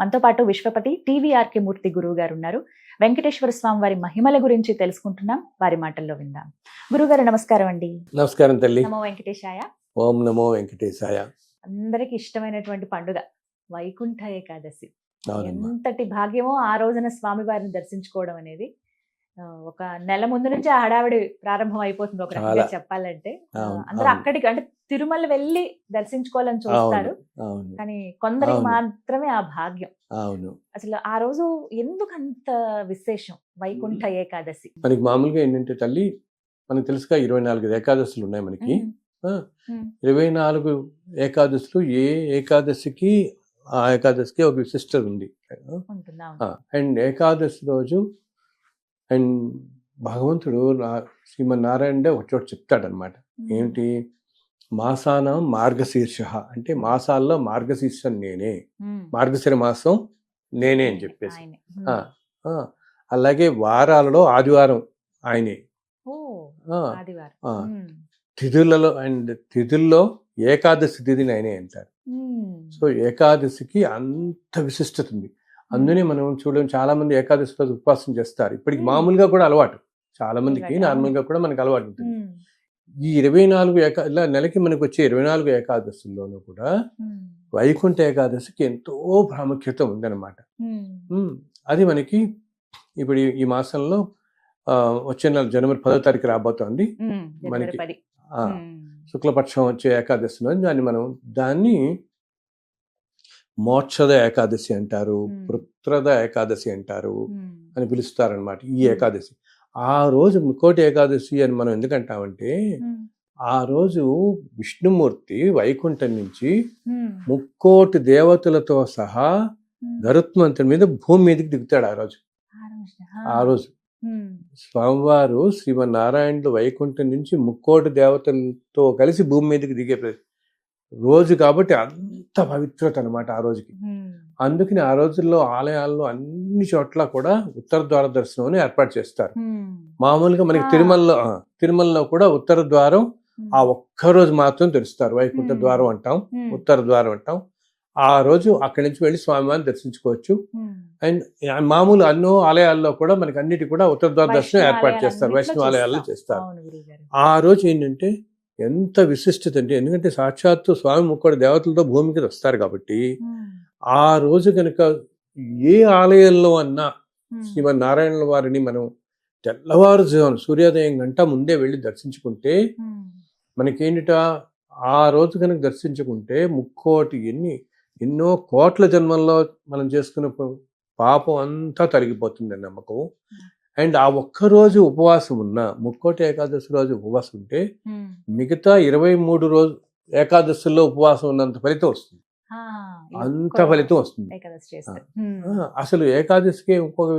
మనతో పాటు విశ్వపతి టీవీఆర్కే మూర్తి గురువు గారు ఉన్నారు. వెంకటేశ్వర స్వామి వారి మహిమల గురించి తెలుసుకుంటున్నాం. వారి మాటల్లో విందాం. గురుగారు నమస్కారం అండి. నమస్కారం తల్లి. నమో వెంకటేశాయ. ఓం నమో వెంకటేశాయ. అందరికి ఇష్టమైనటువంటి పండుగ. వైకుంఠ ఏకాదశి. ఎంతటి భాగ్యమో ఆ రోజున స్వామి వారిని దర్శించుకోవడం అనేది ఒక నెల ముందు నుంచి ఆ హడావిడి ప్రారంభం అయిపోతుంది ఒక రకంగా. చెప్పాలంటే. అందరూ. అక్కడికి అంటే తిరుమల వెళ్ళి దర్శించుకోవాలని చూస్తారు. కానీ కొందరికి. మాత్రమే ఆ భాగ్యం. అవును. అసలు ఆ రోజు ఎందుకు అంత విశేషం? వైకుంఠ ఏకాదశి. మనకి మామూలుగా ఏంటంటే తల్లి మనకు తెలుసుగా ఇరవై నాలుగు ఏకాదశులు ఉన్నాయి మనకి. ఇరవై నాలుగు ఏకాదశులు ఏ ఏకాదశికి ఆ ఏకాదశికి ఒక విశిష్టత ఉంది. అండ్ ఏకాదశి రోజు అండ్ భగవంతుడు నా- శ్రీమన్నారాయణ ఒక చోట చెప్తాడనమాట ఏంటి మాసానం మార్గశీర్ష. అంటే మాసాల్లో మార్గశీర్షం నేనే. మార్గశిర మాసం నేనే అని చెప్పేసి. అలాగే వారాలలో ఆదివారం ఆయనే. తిథులలో అండ్ తిథుల్లో ఏకాదశి తిథిని ఆయనే అంటారు. సో ఏకాదశికి అంత విశిష్టత ఉంది. అందునే మనం చూడడం చాలా మంది ఏకాదశి రోజు ఉపవాసం చేస్తారు ఇప్పటికి. మామూలుగా కూడా అలవాటు చాలా మందికి Right. నార్మల్గా కూడా మనకి అలవాటు ఉంటుంది. ఈ ఇరవై నాలుగు ఏకా ఇలా నెలకి మనకు వచ్చే ఇరవై నాలుగు ఏకాదశుల్లోనూ కూడా. వైకుంఠ ఏకాదశికి ఎంతో ప్రాముఖ్యత ఉందన్నమాట అది మనకి ఇప్పుడు ఈ- మాసంలో వచ్చే నెల జనవరి పదో తారీఖు రాబోతోంది మనకి-. శుక్లపక్షం వచ్చే ఏకాదశిలో దాన్ని మనం దాన్ని మోక్షద ఏకాదశి అంటారు. పుత్రద ఏకాదశి అంటారు. అని పిలుస్తారనమాట ఈ. ఏకాదశి ఆ రోజు ముక్కోటి ఏకాదశి అని మనం ఎందుకంటామంటే. ఆ రోజు విష్ణుమూర్తి వైకుంఠం నుంచి. ముక్కోటి దేవతలతో సహా. గరుత్మంతుడి మీద భూమి మీదకి దిగుతాడు ఆ రోజు ఆ రోజు. స్వామివారు శ్రీమన్నారాయణుడు వైకుంఠం నుంచి ముక్కోటి దేవతలతో కలిసి భూమి మీదకి దిగే ప్ర- రోజు కాబట్టి అంత పవిత్రత అనమాట ఆ రోజుకి. అందుకని ఆ రోజుల్లో ఆలయాల్లో అన్ని చోట్ల కూడా ఉత్తర ద్వార దర్శనం ఏర్పాటు చేస్తారు. మామూలుగా మనకి. తిరుమలలో తిరుమలలో కూడా ఉత్తర ద్వారం. ఆ ఒక్క రోజు మాత్రం తెరుస్తారు వైకుంఠ. ద్వారం అంటాం. ఉత్తర ద్వారం అంటాం ఆ రోజు అక్కడి నుంచి వెళ్ళి స్వామివారిని దర్శించుకోవచ్చు. అండ్ మామూలు అన్నో ఆలయాల్లో కూడా మనకి అన్నిటి కూడా ఉత్తర ద్వార దర్శనం ఏర్పాటు చేస్తారు వైష్ణవ ఆలయాల్లో చేస్తాం. చేస్తారు. ఆ రోజు ఏంటంటే ఎంత విశిష్టత అంటే ఎందుకంటే సాక్షాత్తు స్వామి ముక్కడు దేవతలతో భూమికి వస్తారు కాబట్టి. ఆ రోజు కనుక ఏ ఆలయంలో అన్నా. శ్రీమన్నారాయణుల వారిని మనం తెల్లవారుజాము సూర్యోదయం గంట ముందే వెళ్ళి దర్శించుకుంటే. మనకేంటిట ఆ రోజు కనుక దర్శించుకుంటే ముక్కోటి ఎన్ని ఎన్నో కోట్ల జన్మల్లో మనం చేసుకున్న పాపం అంతా తొలగిపోతుంది నమ్మకం అండ్ ఆ ఒక్క రోజు ఉపవాసం ఉన్న ముక్కోటి ఏకాదశి రోజు ఉపవాసం ఉంటే. మిగతా ఇరవై మూడు రోజు ఏకాదశుల్లో ఉపవాసం ఉన్నంత ఫలితం వస్తుంది అంత ఫలితం వస్తుంది. అసలు ఏకాదశికి ఇంకొక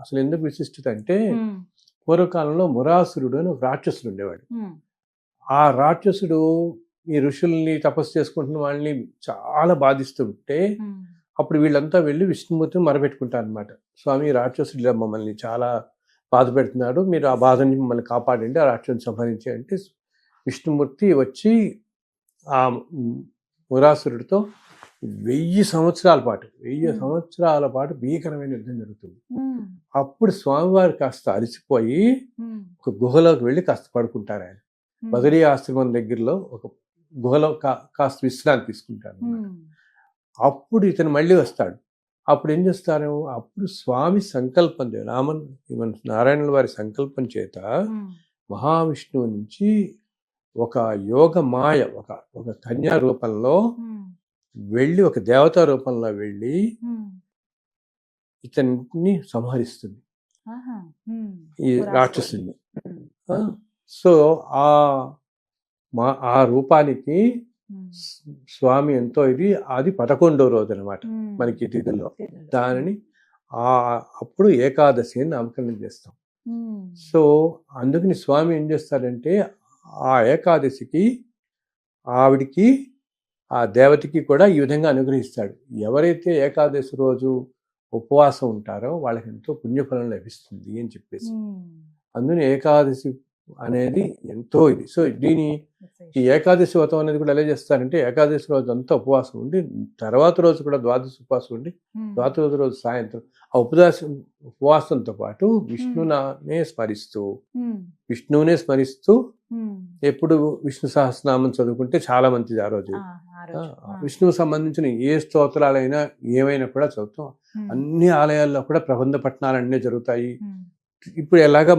అసలు ఎందుకు విశిష్టత అంటే. పూర్వకాలంలో మురాసురుడు అని ఒక రాక్షసుడు ఉండేవాడు. ఆ రాక్షసుడు ఈ ఋషుల్ని తపస్సు చేసుకుంటున్న వాళ్ళని చాలా బాధిస్తుంటే. అప్పుడు వీళ్ళంతా వెళ్ళి విష్ణుమూర్తిని మరపెట్టుకుంటారు అనమాట స్వామి రాక్షసుడు మమ్మల్ని చాలా బాధ పెడుతున్నాడు మీరు ఆ బాధ నుంచి మమ్మల్ని కాపాడండి ఆ రాక్షసుని సంహరించి అంటే విష్ణుమూర్తి వచ్చి ఆ మురాసురుడితో వెయ్యి సంవత్సరాల పాటు వెయ్యి. సంవత్సరాల పాటు భీకరమైన యుద్ధం జరుగుతుంది. అప్పుడు స్వామివారు కాస్త అలసిపోయి ఉమ్. ఒక గుహలోకి వెళ్ళి కాస్త పడుకుంటారు ఆయన. బదరీ ఆశ్రమం దగ్గరలో ఒక గుహలో కా- కాస్త విశ్రాంతి తీసుకుంటారు. అప్పుడు ఇతను మళ్ళీ వస్తాడు అప్పుడు ఏం చేస్తారు అప్పుడు స్వామి సంకల్పం రామన్ ఈవెన్ నారాయణుల వారి సంకల్పం చేత. మహావిష్ణువు నుంచి ఒక యోగ మాయ ఒక ఒక కన్యా రూపంలో. వెళ్ళి ఒక దేవతా రూపంలో వెళ్ళి. ఇతన్ని సంహరిస్తుంది. ఈ. రాక్షసుని సో ఆ మా ఆ రూపానికి. స్వామి ఎంతో ఇది అది పదకొండో రోజు అనమాట. మనకి తిథిలో. దానిని ఆ అప్పుడు ఏకాదశి అని నామకరణం చేస్తాం. సో అందుకని స్వామి ఏం చేస్తాడంటే ఆ ఏకాదశికి ఆవిడికి ఆ దేవతకి కూడా ఈ విధంగా అనుగ్రహిస్తాడు ఎవరైతే ఏకాదశి రోజు ఉపవాసం ఉంటారో వాళ్ళకి ఎంతో పుణ్యఫలం లభిస్తుంది అని చెప్పేసి. అందుకని ఏకాదశి అనేది ఎంతో ఇది. సో దీని ఈ ఏకాదశి వ్రతం అనేది కూడా ఎలా చేస్తారంటే ఏకాదశి రోజు అంతా ఉపవాసం ఉండి తర్వాత రోజు కూడా ద్వాదశి ఉపవాసం ఉండి ద్వాదశి రోజు సాయంత్రం ఆ ఉపవాసం ఉపవాసంతో పాటు విష్ణునే స్మరిస్తూ విష్ణువునే స్మరిస్తూ ఎప్పుడు విష్ణు సహస్రనామం చదువుకుంటే చాలా మంచిది ఆ రోజు. విష్ణువు సంబంధించిన ఏ స్తోత్రాలైనా ఏమైనా కూడా చదువుతాం. అన్ని ఆలయాల్లో కూడా ప్రబంధ పట్టణాలన్నీ జరుగుతాయి. ఇప్పుడు ఎలాగా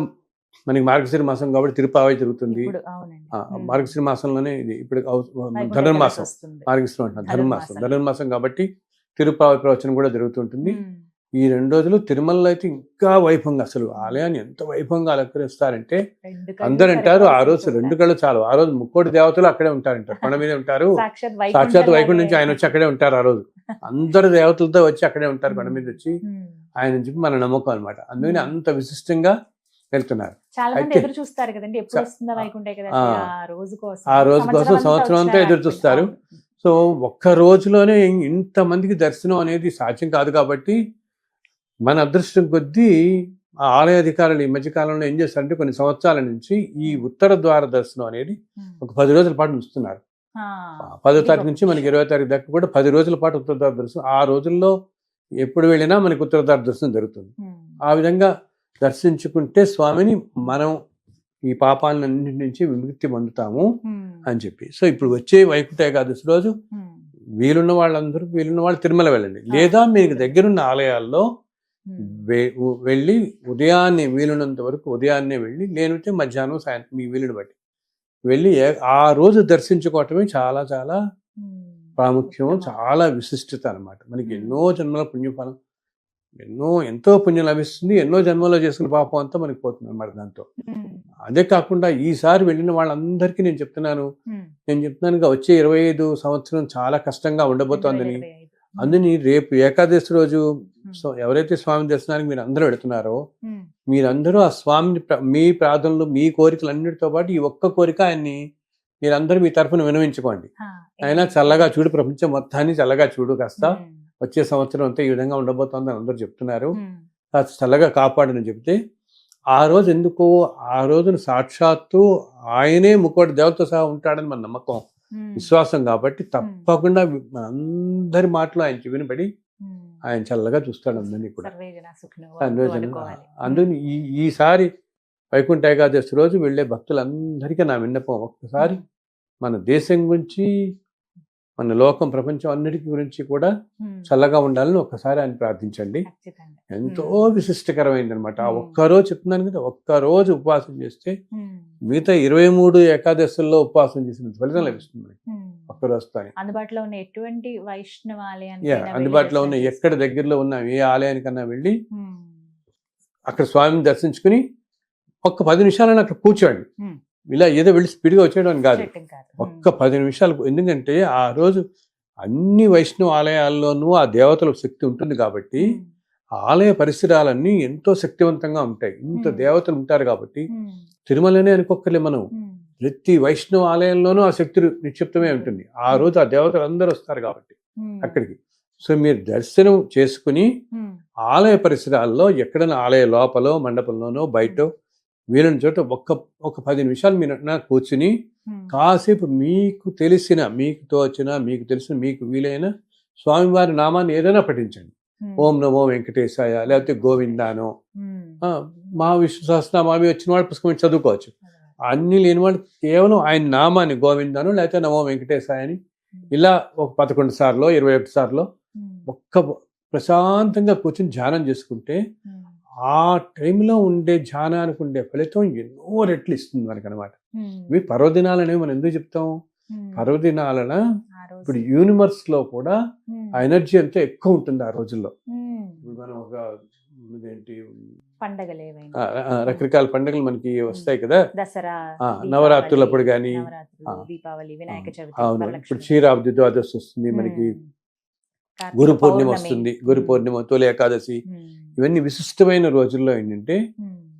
మనకి మార్గశిర మాసం కాబట్టి తిరుపావై జరుగుతుంది. మార్గశిర మాసంలోనే ఇది ఇప్పుడు ధనుర్మాసం. మార్గశిరం అంటాం ధనుర్మాసం. ధనుర్మాసం. కాబట్టి తిరుపావై ప్రవచనం కూడా జరుగుతుంటుంది. ఈ రెండు రోజులు తిరుమలలో అయితే ఇంకా వైభవంగా అసలు ఆలయాన్ని ఎంత వైభవంగా అలంకరిస్తారంటే అందరు అంటారు ఆ రోజు రెండు కళ్ళు చాలు. ఆ రోజు ముక్కోటి దేవతలు అక్కడే ఉంటారంటారు కొండ మీద ఉంటారు. సాక్షాత్ వైకుంఠం నుంచి. ఆయన వచ్చి అక్కడే ఉంటారు ఆ రోజు. అందరు దేవతలతో వచ్చి అక్కడే ఉంటారు కొండ మీద వచ్చి. ఆయన చెప్పి మన నమ్మకం అనమాట అందుకని అంత విశిష్టంగా వెళ్తున్నారు ఎదురు చూస్తారు కదండి ఆ. రోజు కోసం ఆ రోజు కోసం సంవత్సరం అంతా ఎదురు చూస్తారు. సో ఒక్క రోజులోనే ఇంతమందికి దర్శనం అనేది సాధ్యం కాదు కాబట్టి మన అదృష్టం కొద్దీ ఆ ఆలయ అధికారులు ఈ మధ్య కాలంలో ఏం చేస్తారంటే కొన్ని సంవత్సరాల నుంచి ఈ ఉత్తర ద్వార దర్శనం అనేది. ఒక పది రోజుల పాటు ఉంచుతున్నారు. పదో తారీఖు నుంచి మనకి ఇరవై తారీఖు దాకా కూడా పది రోజుల పాటు ఉత్తర ద్వార దర్శనం ఆ రోజుల్లో ఎప్పుడు వెళ్ళినా మనకి ఉత్తర ద్వార దర్శనం జరుగుతుంది. ఆ విధంగా దర్శించుకుంటే స్వామిని మనం ఈ పాపాలన్నింటి నుంచి విముక్తి పొందుతాము. అని చెప్పి సో ఇప్పుడు వచ్చే వైకుంఠ ఏకాదశి రోజు. వీలున్న వాళ్ళందరూ వీలున్న వాళ్ళు తిరుమల వెళ్ళండి లేదా మీకు దగ్గరున్న ఆలయాల్లో వెళ్ళి ఉదయాన్నే వీలున్నంత వరకు ఉదయాన్నే వెళ్ళి లేనితే మధ్యాహ్నం సాయంత్రం మీ వీలుని బట్టి వెళ్ళి ఆ రోజు దర్శించుకోవటమే చాలా చాలా. ప్రాముఖ్యం. చాలా విశిష్టత అన్నమాట మనకి. ఎన్నో జన్మల పుణ్యఫలం ఎన్నో ఎంతో పుణ్యం లభిస్తుంది ఎన్నో జన్మలో చేసుకున్న పాపం అంతా మనకి పోతుంది అన్నమాట దాంతో. అదే కాకుండా ఈసారి వెళ్ళిన వాళ్ళందరికీ నేను చెప్తున్నాను. నేను చెప్తున్నాను వచ్చే ఇరవై ఐదు సంవత్సరం చాలా కష్టంగా ఉండబోతోందని. అందుని రేపు ఏకాదశి రోజు. సో ఎవరైతే స్వామి దర్శనానికి మీరు అందరూ వెళుతున్నారో. మీరందరూ ఆ స్వామిని మీ ప్రార్థనలు మీ కోరికలు అన్నిటితో పాటు ఈ ఒక్క కోరిక ఆయన్ని మీరందరూ మీ తరఫున వినవించుకోండి ఆ. ఆయన చల్లగా చూడు ప్రపంచం మొత్తాన్ని చల్లగా చూడు కాస్త. వచ్చే సంవత్సరం అంతా ఈ విధంగా ఉండబోతోందని అందరూ చెప్తున్నారు. చల్లగా కాపాడని చెప్తే ఆ రోజు ఎందుకో ఆ రోజున సాక్షాత్తు ఆయనే ముక్కోటి దేవతతో సహా ఉంటాడని మన నమ్మకం. విశ్వాసం కాబట్టి తప్పకుండా మనందరి మాటలు ఆయన చెవినబడి. ఆయన చల్లగా చూస్తాడు అందరినీ కూడా. అందుని ఈ ఈసారి వైకుంఠ ఏకాదశి రోజు వెళ్ళే భక్తులందరికీ నా విన్నపం ఒక్కసారి మన దేశం గురించి మన లోకం ప్రపంచం అన్నిటికీ గురించి కూడా. చల్లగా ఉండాలని ఒక్కసారి ఆయన ప్రార్థించండి. ఎంతో. విశిష్టకరమైంది అనమాట ఆ Hmm. ఒక్క రోజు చెప్తున్నాను కదా ఒక్క రోజు ఉపవాసం చేస్తే. మిగతా ఇరవై మూడు ఏకాదశుల్లో ఉపవాసం చేసిన ఫలితం లభిస్తుంది మనకి అందుబాటులో ఉన్న ఎటువంటి వైష్ణవ ఆలయానికి యా అందుబాటులో ఉన్న ఎక్కడ దగ్గరలో ఉన్న ఏ ఆలయానికన్నా వెళ్ళి అక్కడ స్వామిని దర్శించుకుని ఒక్క పది నిమిషాలను అక్కడ కూర్చోండి. ఇలా ఏదో వెళ్ళి స్పీడ్గా వచ్చేయడం కాదు ఒక్క పది నిమిషాలు ఎందుకంటే ఆ రోజు అన్ని వైష్ణవ ఆలయాల్లోనూ ఆ దేవతల శక్తి ఉంటుంది కాబట్టి ఆలయ పరిసరాలన్నీ ఎంతో శక్తివంతంగా ఉంటాయి ఇంత. దేవతలు ఉంటారు కాబట్టి. తిరుమలనే అనుకోక్కర్లే మనం. ప్రతి వైష్ణవ ఆలయంలోనూ ఆ శక్తి నిక్షిప్తమే ఉంటుంది ఆ రోజు ఆ దేవతలు అందరూ వస్తారు కాబట్టి. అక్కడికి సో మీరు దర్శనం చేసుకుని. ఆలయ పరిసరాల్లో ఎక్కడైనా ఆలయ లోపల మండపంలోనో బయట వీలైన చోట ఒక్క ఒక పది నిమిషాలు మీరు కూర్చుని. కాసేపు మీకు తెలిసిన మీకు తోచిన మీకు తెలిసిన మీకు వీలైన స్వామివారి నామాన్ని ఏదైనా పఠించండి. ఓం నమో వెంకటేశాయ లేకపోతే గోవిందానో మా విష్ణు సహస్రనామం వచ్చిన వాళ్ళు పుస్తకం చదువుకోవచ్చు అన్ని లేని వాళ్ళు కేవలం ఆయన నామాన్ని గోవిందాను లేకపోతే నమో వెంకటేశాయ అని ఇలా ఒక పదకొండు సార్లు ఇరవై ఒకటి సార్లు. ఒక్క ప్రశాంతంగా కూర్చుని ధ్యానం చేసుకుంటే. ఆ టైంలో ఉండే ధ్యానానికి ఉండే ఫలితం ఎన్నో రెట్లు ఇస్తుంది మనకి అనమాట. ఇవి పర్వదినాలు అనేవి మనం ఎందుకు చెప్తాం. పర్వదినాలన. ఇప్పుడు యూనివర్స్లో కూడా. ఆ ఎనర్జీ ఎంతో ఎక్కువ ఉంటుంది ఆ రోజుల్లో. ఇప్పుడు మనం ఒక ఇదేంటి పండగలు రకరకాల పండుగలు మనకి వస్తాయి కదా దసరా నవరాత్రులప్పుడు ఆ, దీపావళి వినాయక చవితి అవును. ఇప్పుడు క్షీరాబ్ది ద్వాదశి వస్తుంది మనకి గురు పూర్ణిమ. వస్తుంది గురు. పూర్ణిమ తొలి ఏకాదశి. ఇవన్నీ విశిష్టమైన రోజుల్లో ఏంటంటే.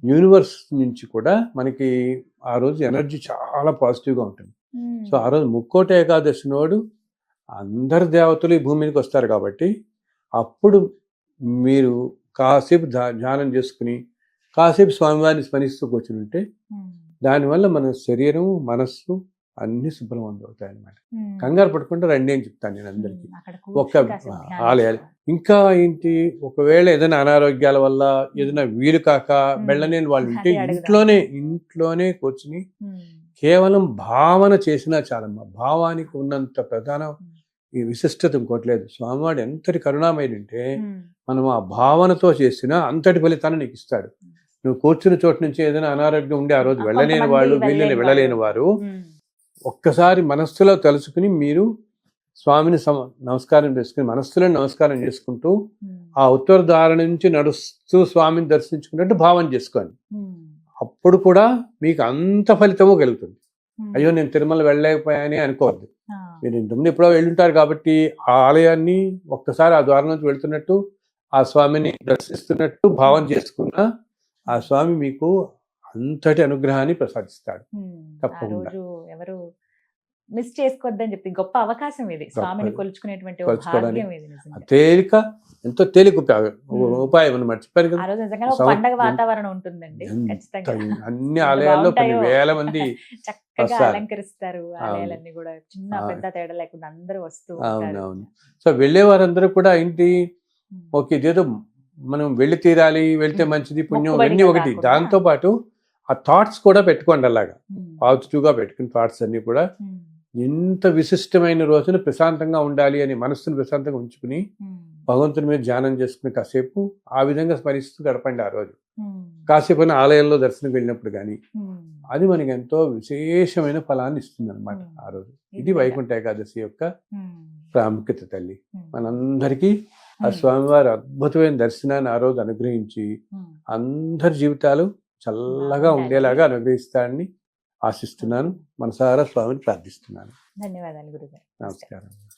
యూనివర్స్ నుంచి కూడా మనకి ఆ రోజు ఎనర్జీ చాలా పాజిటివ్గా ఉంటుంది. సో ఆ రోజు ముక్కోటి ఏకాదశి నాడు అందరు దేవతలు ఈ భూమి మీదకి వస్తారు కాబట్టి అప్పుడు మీరు కాసేపు ధ్యా- ధ్యానం చేసుకుని కాసేపు స్వామివారిని స్మరిస్తూ కూర్చుని ఉంటే. దానివల్ల మన శరీరం మనస్సు అన్ని శుభ్రం అవుతాయి అన్నమాట ఉమ్. కంగారు పడకుండా రండి అని చెప్తాను నేను అందరికీ. ధ్యానం ఆలయాలు. ఇంకా ఏంటి? ఒకవేళ ఏదైనా అనారోగ్యాల వల్ల ఏదైనా వీలు కాక. వెళ్ళలేని వాళ్ళు ఉంటే. ఇంట్లోనే ఇంట్లోనే కూర్చుని కేవలం భావన చేసినా చాలమ్మా. భావానికి ఉన్నంత ప్రధాన ఈ విశిష్టత ఇంకోటి లేదు. స్వామివాడు ఎంతటి కరుణామయుడంటే మనం ఆ భావనతో చేసిన అంతటి ఫలితాన్ని నీకు ఇస్తాడు. నువ్వు కూర్చున్న చోటు నుంచి ఏదైనా అనారోగ్యం ఉండి ఆ రోజు వెళ్ళలేని వాళ్ళు వీళ్ళని వాళ్ళు. వెళ్ళలేని వారు ఒక్కసారి మనస్సులో తలుచుకుని మీరు స్వామిని సమ నమస్కారం చేసుకుని మనస్సులో నమస్కారం చేసుకుంటూ ఉమ్, ఆ ఉత్తర దారి నుంచి నడుస్తూ స్వామిని దర్శించుకున్నట్టు భావన చేసుకోండి. ఉమ్, అప్పుడు కూడా మీకు అంత ఫలితము కలుగుతుంది. ఉమ్. అయ్యో నేను తిరుమల వెళ్ళలేకపోయాని అనుకోవద్దు. మీరు ఇంతకుముందు ఎప్పుడో వెళ్ళుంటారు కాబట్టి ఆ ఆలయాన్ని ఒక్కసారి ఆ ద్వారం నుంచి వెళ్తున్నట్టు ఆ స్వామిని దర్శిస్తున్నట్టు భావన చేసుకున్న ఆ స్వామి మీకు అంతటి అనుగ్రహాన్ని ప్రసాదిస్తాడు తప్పకుండా. రోజు ఎవరు మిస్ చేసుకోవద్దని చెప్పి గొప్ప అవకాశం ఇది స్వామిని కొలుచుకునేటువంటి. తేలిక ఎంతో తేలిక ఉపాయం అనమాట చెప్పారు పండగ వాతావరణం ఉంటుందండి అన్ని ఆలయాల్లో కొన్ని. వేల మంది చక్కగా. అలంకరిస్తారు ఆలయాలన్నీ కూడా చిన్న. పెద్ద తేడా లేకుండా అందరూ వస్తూ అవును ఉంటారు అవును సో వెళ్ళే వారందరూ కూడా ఏంటి ఉమ్, ఓకే ఇదేదో మనం వెళ్ళి తీరాలి వెళ్తే. మంచిది పుణ్యం ఇవన్నీ ఒకటి. దాంతో పాటు ఆ థాట్స్ కూడా పెట్టుకోండి అలాగా. ఉమ్, పాజిటివ్గా పెట్టుకుని థాట్స్ అన్ని కూడా ఉమ్, ఎంత విశిష్టమైన రోజున ప్రశాంతంగా ఉండాలి అని మనస్సును ప్రశాంతంగా ఉంచుకుని ఉమ్, భగవంతుని మీద ధ్యానం చేసుకుని కాసేపు ఆ విధంగా స్మరిస్తూ గడపండి ఆ రోజు. కాసేపు ఆలయంలో దర్శనం వెళ్ళినప్పుడు కానీ. అది మనకి ఎంతో విశేషమైన ఫలాన్ని ఇస్తుంది అనమాట. ఆ రోజు. ఇది. వైకుంఠ ఏకాదశి యొక్క ప్రాముఖ్యత తల్లి. మనందరికీ ఆ స్వామివారి అద్భుతమైన దర్శనాన్ని ఆ రోజు అనుగ్రహించి. అందరి జీవితాలు చల్లగా. ఉండేలాగా అనుగ్రహిస్తాడని ఆశిస్తున్నాను. మనసారా స్వామిని ప్రార్థిస్తున్నాను. ధన్యవాదాలు గురుగారు. నమస్కారం.